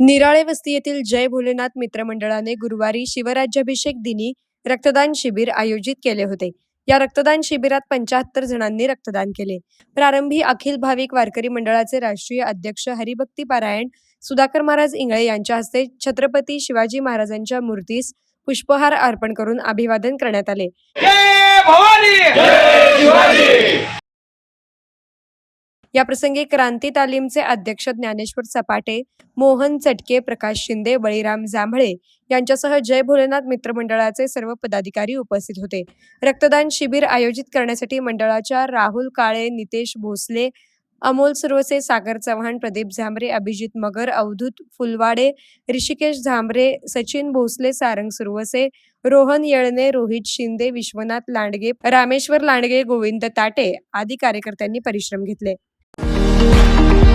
निराळे वस्ती येथील जय भोलेनाथ मित्रमंडळाने गुरुवारी शिवराज्याभिषेक दिनी रक्तदान शिबिर आयोजित केले होते. या रक्तदान शिबिरात पंचाहत्तर जणांनी रक्तदान केले. प्रारंभी अखिल भाविक वारकरी मंडळाचे राष्ट्रीय अध्यक्ष हरिभक्ती पारायण सुधाकर महाराज इंगळे यांच्या हस्ते छत्रपती शिवाजी महाराजांच्या मूर्तीस पुष्पहार अर्पण करून अभिवादन करण्यात आले. याप्रसंगी क्रांती तालीमचे अध्यक्ष ज्ञानेश्वर सपाटे मोहन चटके प्रकाश शिंदे बळीराम जांभळे यांच्यासह जय भोलेनाथ मित्रमंडळाचे सर्व पदाधिकारी उपस्थित होते. रक्तदान शिबिर आयोजित करण्यासाठी मंडळाच्या राहुल काळे नितेश भोसले अमोल सुरवसे सागर चव्हाण प्रदीप झांबरे अभिजित मगर अवधूत फुलवाडे ऋषिकेश झांबरे सचिन भोसले सारंग सुरवसे रोहन येळणे रोहित शिंदे विश्वनाथ लांडगे रामेश्वर लांडगे गोविंद ताटे आदी कार्यकर्त्यांनी परिश्रम घेतले.